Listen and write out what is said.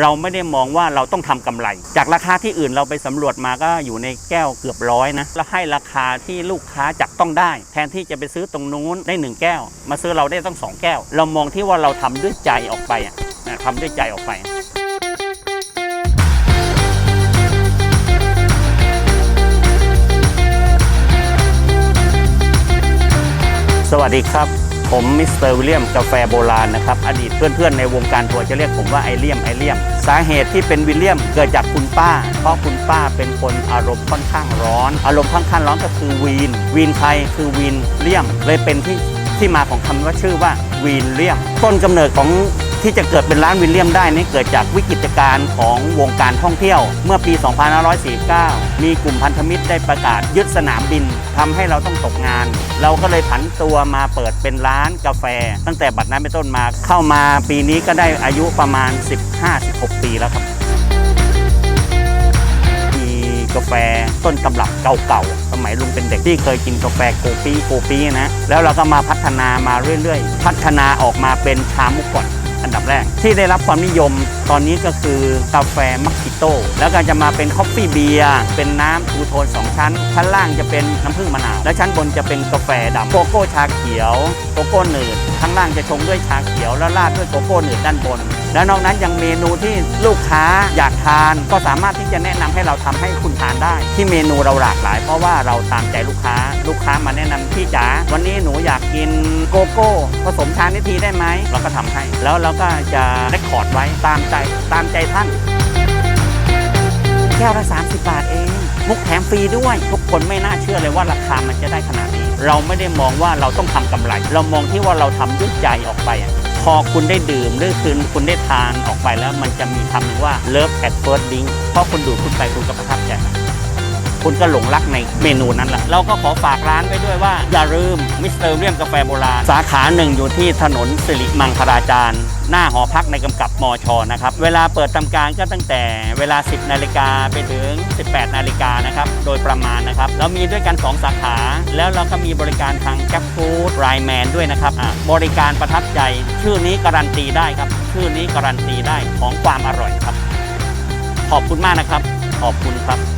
เราไม่ได้มองว่าเราต้องทำกำไร จากราคาที่อื่นเราไปสำรวจมาก็อยู่ในแก้วเกือบร้อยนะแล้วให้ราคาที่ลูกค้าจับต้องได้ แทนที่จะไปซื้อตรงนู้นได้หนึ่งแก้ว มาซื้อเราได้ต้องสองแก้ว เรามองที่ว่าเราทำด้วยใจออกไปอะนะทำด้วยใจออกไปสวัสดีครับ ผมมิสเตอร์วิลเลียมกาแฟโบราณนะครับ อดีตเพื่อนๆในวงการทัวร์จะเรียกผมว่าไอเลียมไอเลียม สาเหตุที่เป็นวิลเลียมเกิดจากคุณป้า เพราะคุณป้าเป็นคนอารมณ์ค่อนข้างร้อน อารมณ์ค่อนข้างร้อนก็คือวีน วีนใครคือวีนเลียม เลยเป็นที่ที่มาของคำว่าชื่อว่าวีนเลียม ต้นกำเนิดของ ที่จะเกิดเป็นร้านวิลเลียมได้นี่เกิดจากวิกฤตการณ์ของวงการท่องเที่ยว เมื่อปี 2549 มีกลุ่มพันธมิตรได้ประกาศยึดสนามบินทำให้เราต้องตกงาน เราก็เลยผันตัวมาเปิดเป็นร้านกาแฟ ตั้งแต่บัดนั้นเป็นต้นมาเข้ามาปีนี้ก็ได้อายุประมาณ 15-16 ปีแล้วครับมีกาแฟต้นตำรับเก่าๆ สมัยลุงเป็นเด็กที่เคยกินกาแฟโกปีโกปีนะ แล้วเราก็มาพัฒนามาเรื่อยๆ พัฒนาออกมาเป็นชามุกก่อน อันดับแรก ที่ได้รับความนิยมตอนนี้ก็คือกาแฟมัคคิโต้แล้วก็จะมาเป็นคอฟฟี่เบียร์เป็นน้ำทูโทน 2 ชั้น ชั้นล่างจะเป็นน้ำผึ้งมะนาว และชั้นบนจะเป็นกาแฟดำโกโก้ชาเขียว โกโก้หนืดข้างล่างจะชงด้วยชาเขียวแล้วราดด้วยโกโก้หนืดด้านบน แล้วนอกนั้นยังเมนูที่ลูกค้าอยากทาน ก็สามารถที่จะแนะนำให้เราทำให้คุณทานได้ ที่เมนูเราหลากหลาย เพราะว่าเราตามใจลูกค้า ลูกค้ามาแนะนำพี่จ๋าวันนี้หนูอยากกินโกโก้ผสมชานิทีได้ไหมเราก็ทำให้ แล้วเราก็จะได้คอร์ดไว้ตามใจตามใจท่านแก้วละ30 บาทเองมุกแถมฟรีด้วย ทุกคนไม่น่าเชื่อเลยว่าราคามันจะได้ขนาดนี้ เราไม่ได้มองว่าเราต้องทำกำไร เรามองที่ว่าเราทำด้วยใจออกไปอะ พอคุณได้ดื่มหรือคืนคุณได้ทานออกไปแล้วมันจะมีคำหนึ่งว่า love at first drink เพราะคุณดูดคุณไปคุณก็ประทับใจ คุณก็หลงรักในเมนูนั้นแหละเราก็ขอฝากร้านไว้ด้วยว่า อย่าลืมมิสเตอร์เรียมกาแฟโบราณ สาขาหนึ่งอยู่ที่ถนนสิริมังคลาจารย์ หน้าหอพักในกำกับมอชนะครับ เวลาเปิดทำการก็ตั้งแต่เวลา 10 นาฬิกาไปถึง 18 นาฬิกานะครับ โดยประมาณนะครับ เรามีด้วยกัน 2 สาขา แล้วเราก็มีบริการทางแก p ฟู้ดไรแมนด้วยนะครับบริการประทับใจ ชื่อนี้การันตีได้ครับ ชื่อนี้การันตีได้ของความอร่อยครับ ขอบคุณมากนะครับ ขอบคุณครับ